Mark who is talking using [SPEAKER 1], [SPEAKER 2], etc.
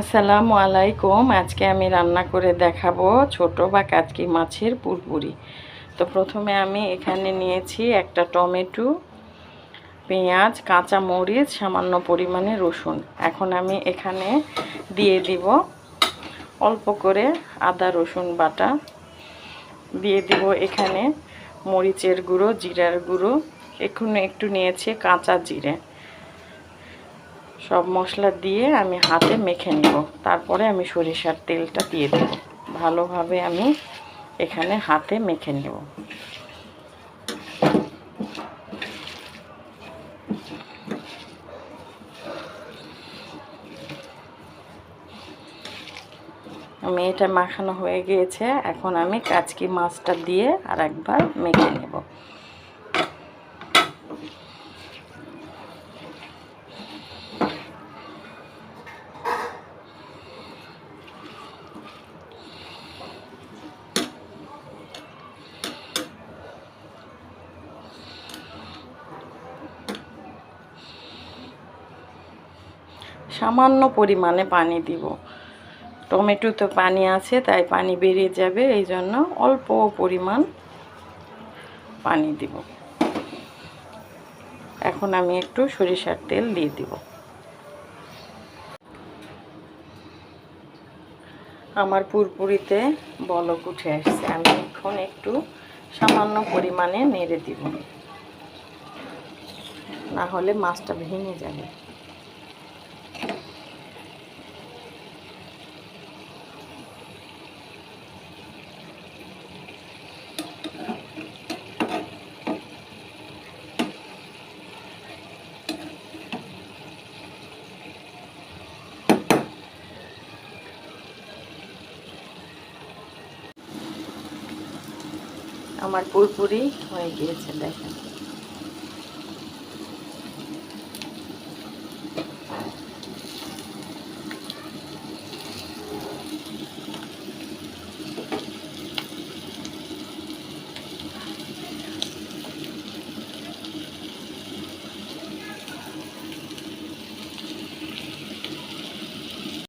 [SPEAKER 1] আসসালামু আলাইকুম। আজকে আমি রান্না করে দেখাবো ছোট বা কাচকি মাছের পুরপুরি। তো প্রথমে আমি এখানে নিয়েছি একটা টমেটো, পেঁয়াজ, কাঁচা মরিচ, সামান্য পরিমাণে রসুন। এখন আমি এখানে দিয়ে দিব অল্প করে আদা, রসুন বাটা। দিয়ে দিব এখানে মরিচের গুঁড়ো, জিরার গুঁড়ো। এখানে একটু নিয়েছি কাঁচা জিরে। সব মশলা দিয়ে আমি হাতে মেখে নেব। তারপরে আমি সরিষার তেলটা দিয়ে দেব। ভালোভাবে আমি এখানে হাতে মেখে নেব। আমি এটা মাখানো হয়ে গিয়েছে। এখন আমি কাচকি মাছটা দিয়ে আর একবার মেখে নেব। সামান্য পরিমাণে পানি দিব। টমেটো তো পানি আছে, তাই পানি বেরিয়ে যাবে এই জন্য অল্প পরিমাণ পানি দিব। এখন আমি একটু সরিষার তেল দিয়ে দিব। আমার পুরপুরিতে বলক উঠে আসছে, আমি এখন একটু সামান্য পরিমাণে নেড়ে দিব। না হলে মাছটা ভেঙে যাবে। আমার পুরপুরি হয়ে গিয়েছে দেখেন।